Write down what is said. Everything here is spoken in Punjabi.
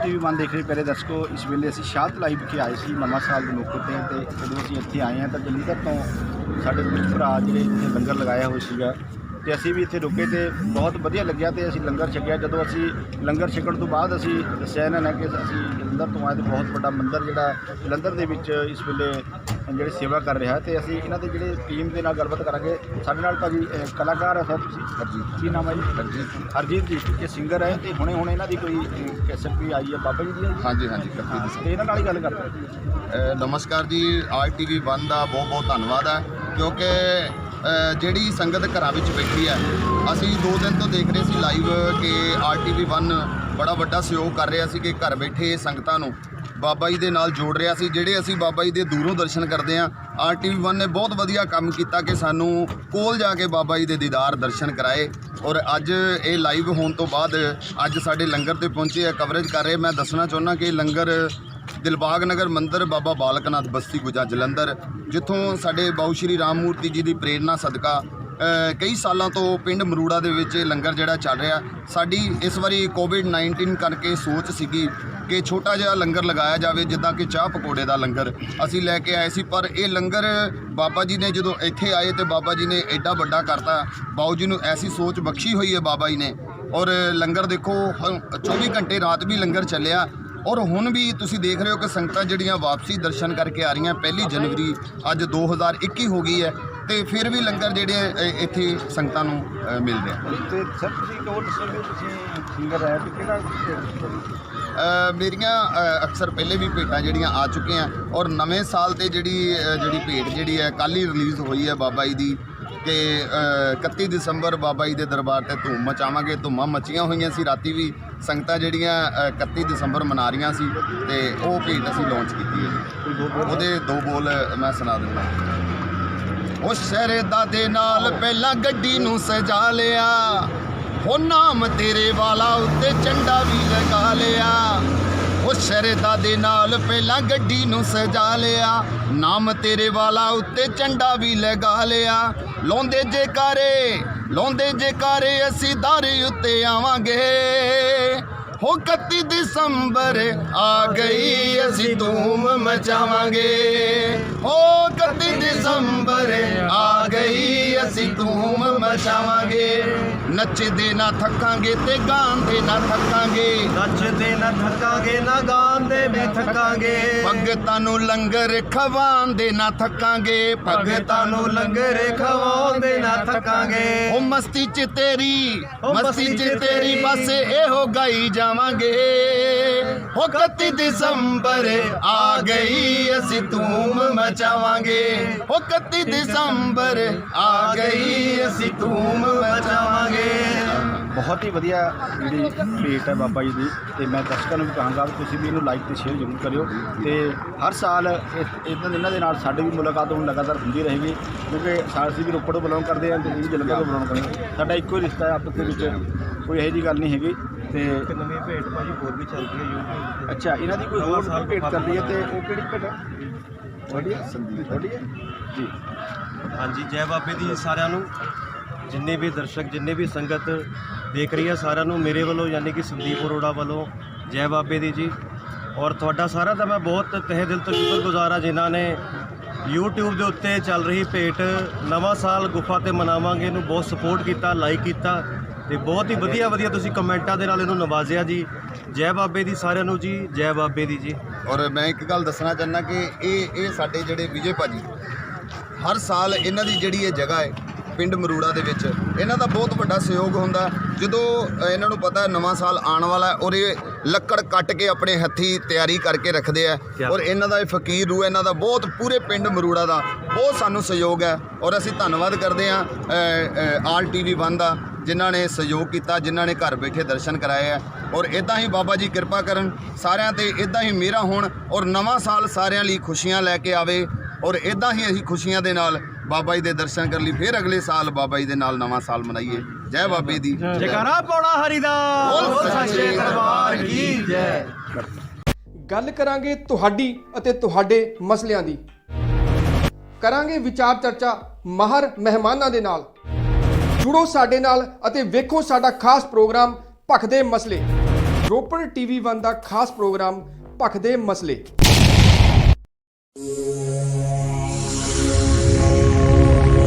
ਆਰਟੀਵੀ ਵਨ ਦੇਖ ਰਹੇ ਪਿਆਰੇ ਦਰਸ਼ਕੋ, ਇਸ ਵੇਲੇ ਅਸੀਂ ਸ਼ਾਹਤ ਲਾਈਵ ਵਿਖੇ ਆਏ ਸੀ, ਨਵਾਂ ਸਾਲ ਦੇ ਮੌਕੇ ਤੇ ਤੇ ਜਦੋਂ ਅਸੀਂ ਇੱਥੇ ਆਏ ਹਾਂ ਤਾਂ ਜਲੰਧਰ ਤੋਂ ਸਾਡੇ ਕੁਝ ਭਰਾ ਜਿਹੜੇ ਇੱਥੇ ਲੰਗਰ ਲਗਾਇਆ ਹੋਇਆ ਸੀਗਾ ਤੇ ਅਸੀਂ ਵੀ ਇੱਥੇ ਰੁਕੇ ਤੇ ਬਹੁਤ ਵਧੀਆ ਲੱਗਿਆ ਤੇ ਅਸੀਂ ਲੰਗਰ ਛਕਿਆ। ਜਦੋਂ ਅਸੀਂ ਲੰਗਰ ਛਕਣ ਤੋਂ ਬਾਅਦ ਅਸੀਂ ਦੱਸਿਆ ਇਹਨਾਂ ਨੇ ਕਿ ਅਸੀਂ ਜਲੰਧਰ ਤੋਂ ਆਏ ਤੇ ਬਹੁਤ ਵੱਡਾ ਮੰਦਿਰ ਜਿਹੜਾ ਜਲੰਧਰ ਦੇ ਵਿੱਚ ਇਸ ਵੇਲੇ ਜਿਹੜੇ ਸੇਵਾ ਕਰ ਰਿਹਾ ਤੇ ਅਸੀਂ ਇਹਨਾਂ ਦੇ ਜਿਹੜੇ ਟੀਮ ਦੇ ਨਾਲ ਗੱਲਬਾਤ ਕਰਾਂਗੇ। ਸਾਡੇ ਨਾਲ ਭਾਜੀ ਅਹ, ਕਲਾਕਾਰ ਹੈ ਸਰ ਤੁਸੀਂ? ਹਰਜੀਤ ਕੀ ਨਾਮ ਹੈ ਜੀ? ਹਰਜੀਤ ਹਰਜੀਤ ਜੀ ਇਹ ਸਿੰਗਰ ਹੈ ਤੇ ਹੁਣੇ ਹੁਣੇ ਇਹਨਾਂ ਦੀ ਕੋਈ ਕੈਸਟ ਵੀ ਆਈ ਹੈ ਬਾਬਾ ਜੀ ਦੀ ਹੈ ਜੀ? ਹਾਂਜੀ ਹਾਂਜੀ ਹਾਂ ਤੇ ਇਹਨਾਂ ਨਾਲ ਹੀ ਗੱਲ ਕਰਦੇ ਹਾਂ। ਅ, ਨਮਸਕਾਰ ਜੀ ਆਰਟੀਵੀ 1 ਦਾ ਬਹੁਤ ਬਹੁਤ ਧੰਨਵਾਦ ਹੈ ਕਿਉਂਕਿ ਅ, ਜਿਹੜੀ ਸੰਗਤ ਘਰਾਂ ਵਿੱਚ ਬੈਠੀ ਹੈ, ਅਸੀਂ ਦੋ ਦਿਨ ਤੋਂ ਦੇਖ ਰਹੇ ਸੀ ਲਾਈਵ ਕਿ ਆਰਟੀਵੀ 1 ਬੜਾ ਵੱਡਾ ਸਹਿਯੋਗ ਕਰ ਰਿਹਾ ਸੀ ਕਿ ਘਰ ਬੈਠੇ ਸੰਗਤਾਂ ਨੂੰ ਬਾਬਾ ਜੀ ਦੇ ਨਾਲ ਜੋੜ ਰਿਹਾ ਸੀ, ਜਿਹੜੇ ਅਸੀਂ ਬਾਬਾ ਜੀ ਦੇ ਦੂਰੋਂ ਦਰਸ਼ਨ ਕਰਦੇ ਹਾਂ ਆਰਟੀਵੀ 1 ਨੇ ਬਹੁਤ ਵਧੀਆ ਕੰਮ ਕੀਤਾ ਕਿ ਸਾਨੂੰ ਕੋਲ ਜਾ ਕੇ ਬਾਬਾ ਜੀ ਦੇ ਦੀਦਾਰ ਦਰਸ਼ਨ ਕਰਾਏ ਔਰ ਅੱਜ ਇਹ ਲਾਈਵ ਹੋਣ ਤੋਂ ਬਾਅਦ ਅੱਜ ਸਾਡੇ ਲੰਗਰ ਤੇ ਪਹੁੰਚੇ ਆ ਕਵਰੇਜ ਕਰ ਰਹੇ। ਮੈਂ ਦੱਸਣਾ ਚਾਹੁੰਦਾ ਕਿ ਲੰਗਰ ਦਿਲਬਾਗ ਨਗਰ ਮੰਦਿਰ ਬਾਬਾ ਬਾਲਕ ਨਾਥ ਬਸਤੀ ਗੁਜਾ ਜਲੰਧਰ, ਜਿੱਥੋਂ ਸਾਡੇ ਬਾਉ ਸ਼੍ਰੀ ਰਾਮ ਮੂਰਤੀ ਜੀ ਦੀ ਪ੍ਰੇਰਣਾ ਸਦਕਾ ਕਈ ਸਾਲਾਂ ਤੋਂ ਪਿੰਡ ਮਰੂੜਾ ਦੇ ਵਿੱਚ ਇਹ ਲੰਗਰ ਜਿਹੜਾ ਚੱਲ ਰਿਹਾ। ਸਾਡੀ ਇਸ ਵਾਰੀ ਕੋਵਿਡ 19 ਕਰਕੇ ਸੋਚ ਸੀਗੀ ਕਿ ਛੋਟਾ ਜਿਹਾ ਲੰਗਰ ਲਗਾਇਆ ਜਾਵੇ, ਜਿੱਦਾਂ ਕਿ ਚਾਹ ਪਕੌੜੇ ਦਾ ਲੰਗਰ। ਅਸੀਂ ਲੈ ਕੇ ਆਏ ਸੀ, ਪਰ ਇਹ ਲੰਗਰ ਬਾਬਾ ਜੀ ਨੇ ਜਦੋਂ ਇੱਥੇ ਆਏ ਤੇ ਬਾਬਾ ਜੀ ਨੇ ਐਡਾ ਵੱਡਾ ਕਰਤਾ। ਬਾਊ ਜੀ ਨੂੰ ਐਸੀ ਸੋਚ ਬਖਸ਼ੀ ਹੋਈ ਹੈ ਬਾਬਾ ਜੀ ਨੇ। ਔਰ ਲੰਗਰ ਦੇਖੋ ਹ- 24 ਘੰਟੇ ਰਾਤ ਵੀ ਲੰਗਰ ਚੱਲਿਆ। ਔਰ ਹੁਣ ਵੀ ਤੁਸੀਂ ਦੇਖ ਰਹੇ ਹੋ ਕਿ ਸੰਗਤਾਂ ਜਿਹੜੀਆਂ ਵਾਪਸੀ ਦਰਸ਼ਨ ਕਰਕੇ ਆ ਰਹੀਆਂ ਪਹਿਲੀ ਜਨਵਰੀ ਅੱਜ 2021 ਹੋ ਗਈ ਹੈ ਤੇ ਫਿਰ ਵੀ ਲੰਗਰ ਜਿਹੜੇ ਇੱਥੇ ਸੰਗਤਾਂ ਨੂੰ ਅ, ਮਿਲ ਰਿਹਾ ਤੇ ਸਰ ਤੁਸੀਂ ਇੱਕ ਹੋਰ ਦੱਸੋ ਵੀ ਤੁਸੀਂ ਸਿੰਗਰ ਹੈ ਤੇ ਕਿਹੜਾ ਅ, ਮੇਰੀਆਂ ਅਕਸਰ ਪਹਿਲੇ ਵੀ ਭੇਟਾਂ ਜਿਹੜੀਆਂ ਆ ਚੁੱਕੀਆਂ ਔਰ ਨਵੇਂ ਸਾਲ ਤੇ ਜਿਹੜੀ ਜਿਹੜੀ ਭੇਟ ਜਿਹੜੀ ਹੈ ਕੱਲ ਹੀ ਰਿਲੀਜ਼ ਹੋਈ ਹੈ ਬਾਬਾ ਜੀ ਦੀ। ਕਿ ਅ, 31 ਦਸੰਬਰ ਬਾਬਾ ਜੀ ਦੇ ਦਰਬਾਰ ਤੇ ਧੂਮ ਮਚਾਵਾਂਗੇ। ਧੂਮਾਂ ਮਚੀਆਂ ਹੋਈਆਂ ਸੀ। ਰਾਤੀ ਵੀ ਸੰਗਤਾਂ ਜਿਹੜੀਆਂ ਅ, 31 ਦਸੰਬਰ ਮਨਾ ਰਹੀਆਂ ਸੀ ਤੇ ਉਹ ਭੇਟ ਅਸੀਂ ਲਾਂਚ ਕੀਤੀ ਹੈ। ਉਹਦੇ ਦੋ ਬੋਲ ਮੈਂ ਸੁਣਾ ਦਿੰਦਾ। ਉਹ ਸ਼ਹਿਰਦਾ ਦੇ ਨਾਲ ਪਹਿਲਾਂ ਗੱਡੀ ਨੂੰ ਸਜਾ ਲਿਆ। ਹੋ ਨਾਮ ਤੇਰੇ ਵਾਲਾ ਉੱਤੇ ਝੰਡਾ ਵੀ ਲਗਾ ਲਿਆ। ਉਹ ਸ਼ਹਿਰਦਾ ਦੇ ਨਾਲ ਪਹਿਲਾਂ ਗੱਡੀ ਨੂੰ ਸਜਾ ਲਿਆ। ਨਾਮ ਤੇਰੇ ਵਾਲਾ ਉੱਤੇ ਝੰਡਾ ਵੀ ਲਗਾ ਲਿਆ। ਲਾਉਂਦੇ ਜੇਕਾਰੇ ਲਾਉਂਦੇ ਜੇਕਾਰੇ, ਅਸੀਂ ਦਰ ਉੱਤੇ ਆਵਾਂਗੇ। ਹੋ 31 ਦਸੰਬਰ ਆ ਗਈ, ਅਸੀਂ ਧੂਮ ਮਚਾਵਾਂਗੇ। ਹੋ 31 ਦਸੰਬਰ ਆ ਗਈ, ਅਸੀਂ ਧੂਮ ਮਚਾਵਾਂਗੇ। ਨੱਚਦੇ ਨਾ ਥੱਕਾਂਗੇ ਤੇ ਗਾਉਂਦੇ ਨਾ ਥੱਕਾਂਗੇ। ਨੱਚਦੇ ਨਾ ਥੱਕਾਂਗੇ ਨਾ ਗਾਉਂਦੇ ਵੀ ਥੱਕਾਂਗੇ। ਭਗਤਾਂ ਨੂੰ ਲੰਗਰ ਖਵਾਉਂਦੇ ਨਾ ਥੱਕਾਂਗੇ। ਭਗਤਾਂ ਨੂੰ ਲੰਗਰ ਖਵਾਉਂਦੇ ਨਾ ਥੱਕਾਂਗੇ। ਉਹ ਮਸਤੀ ਚ ਤੇਰੀ ਮਸਤੀ ਚ ਤੇਰੀ। ਬਸ ਇਹੋ ਗਾਈ ਜਾਵਾਂਗੇ। ਹੋ 31 ਦਸੰਬਰ ਆ ਗਈ ਅਸੀਂ ਧੂਮ ਮਚਾਵਾਂਗੇ। ਹੋ 31 ਦਸੰਬਰ ਆ ਗਈ ਅਸੀਂ ਧੂਮ ਮਚਾਵਾਂਗੇ। ਬਹੁਤ ਹੀ ਵਧੀਆ ਜਿਹੜੀ ਭੇਟ ਹੈ ਬਾਬਾ ਜੀ ਦੀ ਤੇ ਮੈਂ ਦਰਸ਼ਕਾਂ ਨੂੰ ਵੀ ਕਹਾਂਗਾ ਵੀ ਤੁਸੀਂ ਵੀ ਇਹਨੂੰ ਲਾਈਕ ਤੇ ਸ਼ੇਅਰ ਜ਼ਰੂਰ ਕਰਿਓ ਤੇ ਹਰ ਸਾਲ ਇਹ- ਇਹਨਾਂ ਦੇ ਨਾਲ ਸਾਡੀ ਵੀ ਮੁਲਾਕਾਤ ਹੁਣ ਲਗਾਤਾਰ ਹੁੰਦੀ ਰਹੇਗੀ ਕਿਉਂਕਿ ਸਾ- ਅਸੀਂ ਵੀ ਰੋਪੜ ਤੋਂ ਬਿਲੋਂਗ ਕਰਦੇ ਹਾਂ ਤੇ ਇਹ ਵੀ ਜਲੰਧਰ ਤੋਂ ਬਿਲੋਂਗ ਕਰਦੇ ਸਾਡਾ ਇੱਕੋ ਹੀ ਰਿਸ਼ਤਾ ਹੈ ਆਪਸ ਦੇ ਵਿੱਚ ਕੋਈ ਇਹੋ ਜਿਹੀ ਗੱਲ ਨਹੀਂ ਹੈਗੀ ਤੇ ਨਵੀਂ ਭੇਟ ਭਾਜੀ ਹੋਰ ਵੀ ਚੱਲਦੀ ਹੈ YouTube ਤੇ। ਅੱਛਾ ਇਹਨਾਂ ਦੀ ਕੋਈ ਹੋਰ ਭੇਟ ਰਹੀ ਹੈ ਤੇ ਉਹ ਕਿਹੜੀ ਭੇਟ ਹੈ? ਹੈ ਸੰਦੀਪ। ਹੈ ਜੀ। ਹਾਂਜੀ ਜੈ ਬਾਬੇ ਦੀ ਸਾਰਿਆਂ ਨੂੰ। ਜਿੰਨੇ ਵੀ ਦਰਸ਼ਕ, ਜਿੰਨੇ ਵੀ ਸੰਗਤ ਦੇਖ ਰਹੀ ਹੈ, ਸਾਰਿਆਂ ਨੂੰ ਮੇਰੇ ਵੱਲੋਂ ਯਾਨੀ ਕਿ ਸੰਦੀਪ ਅਰੋੜਾ ਵੱਲੋਂ ਜੈ ਬਾਬੇ ਦੀ ਜੀ। ਔਰ ਤੁਹਾਡਾ ਸਾਰਾ ਦਾ ਮੈਂ ਬਹੁਤ ਤਹਿ ਦਿਲ ਤੋਂ ਸ਼ੁਕਰਗੁਜ਼ਾਰ ਹਾਂ, ਜਿਨ੍ਹਾਂ ਨੇ YouTube ਦੇ ਉੱਤੇ ਚੱਲ ਰਹੀ ਭੇਟ ਨਵਾਂ ਸਾਲ ਗੁਫਾ ਤੇ ਮਨਾਵਾਂਗੇ, ਇਹਨੂੰ ਬਹੁਤ ਸਪੋਰਟ ਕੀਤਾ ਲਾਈਕ ਕੀਤਾ ਤੇ ਬਹੁਤ ਹੀ ਵਧੀਆ ਵਧੀਆ ਤੁਸੀਂ ਕਮੈਂਟਾਂ ਦੇ ਨਾਲ ਇਹਨੂੰ ਨਵਾਜ਼ਿਆ ਜੀ। ਜੈ ਬਾਬੇ ਦੀ ਸਾਰਿਆਂ ਨੂੰ ਜੀ, ਜੈ ਬਾਬੇ ਦੀ ਜੀ। ਔਰ ਮੈਂ ਇੱਕ ਗੱਲ ਦੱਸਣਾ ਚਾਹੁੰਦਾ ਕਿ ਇਹ ਇਹ ਸਾਡੇ ਜਿਹੜੇ ਵਿਜੇ ਭਾਜੀ, ਹਰ ਸਾਲ ਇਹਨਾਂ ਦੀ ਜਿਹੜੀ ਇਹ ਜਗ੍ਹਾ ਹੈ ਪਿੰਡ ਮਰੂੜਾ ਦੇ ਵਿੱਚ। ਇਹਨਾਂ ਦਾ ਬਹੁਤ ਵੱਡਾ ਸਹਿਯੋਗ ਹੁੰਦਾ। ਜਦੋਂ ਇਹਨਾਂ ਨੂੰ ਪਤਾ ਨਵਾਂ ਸਾਲ ਆਉਣ ਵਾਲਾ ਔਰ ਇਹ ਲੱਕੜ ਕੱਟ ਕੇ ਆਪਣੇ ਹੱਥੀ ਤਿਆਰੀ ਕਰਕੇ ਰੱਖਦੇ ਆ। ਔਰ ਇਹਨਾਂ ਦਾ ਇਹ ਫਕੀਰ ਰੂ ਇਹਨਾਂ ਦਾ ਬਹੁਤ ਪੂਰੇ ਪਿੰਡ ਮਰੂੜਾ ਦਾ। ਬਹੁਤ ਸਾਨੂੰ ਸਹਿਯੋਗ ਹੈ ਔਰ ਅਸੀਂ ਧੰਨਵਾਦ ਕਰਦੇ ਹਾਂ ਆਲ ਟੀਵੀ 1 ਦਾ ਜਿਨ੍ਹਾਂ ਨੇ ਸਹਿਯੋਗ ਕੀਤਾ ਜਿਨ੍ਹਾਂ ਨੇ ਘਰ ਬੈਠੇ ਦਰਸ਼ਨ ਕਰਾਏ ਆ। ਔਰ ਇਦਾਂ ਹੀ ਬਾਬਾ ਜੀ ਕਿਰਪਾ ਕਰਨ ਸਾਰਿਆਂ ਤੇ ਇਦਾਂ ਹੀ ਮੇਰਾ ਹੋਣ ਔਰ ਨਵਾਂ ਸਾਲ ਸਾਰਿਆਂ ਲਈ ਖੁਸ਼ੀਆਂ ਲੈ ਕੇ ਆਵੇ। ਔਰ ਇਦਾਂ ਹੀ ਅਸੀਂ ਖੁਸ਼ੀਆਂ ਦੇ ਨਾਲ ਬਾਬਾ ਜੀ ਦੇ ਦਰਸ਼ਨ ਕਰਨ ਲਈ ਫਿਰ ਅਗਲੇ ਸਾਲ ਬਾਬਾ ਜੀ ਦੇ ਨਾਲ ਨਵਾਂ ਸਾਲ ਮਨਾਈਏ। ਜੈ ਬਾਬੇ ਦੀ। ਜੈਕਾਰਾ ਪੌੜਾ ਹਰੀ ਦਾ ਬੋਲ ਸੱਚੇ ਦਰਬਾਰ ਕੀ ਜੈ। ਗੱਲ ਕਰਾਂਗੇ ਤੁਹਾਡੀ ਅਤੇ ਤੁਹਾਡੇ ਮਸਲਿਆਂ ਦੀ। ਕਰਾਂਗੇ ਵਿਚਾਰ ਚਰਚਾ ਮਾਹਰ ਮਹਿਮਾਨਾਂ ਦੇ ਨਾਲ। ਜੁੜੋ ਸਾਡੇ ਨਾਲ ਅਤੇ ਵੇਖੋ ਸਾਡਾ ਖਾਸ ਪ੍ਰੋਗਰਾਮ ਭਖਦੇ ਮਸਲੇ। ਰੋਪੜ ਟੀਵੀ 1 ਦਾ ਖਾਸ ਪ੍ਰੋਗਰਾਮ ਭਖਦੇ ਮਸਲੇ।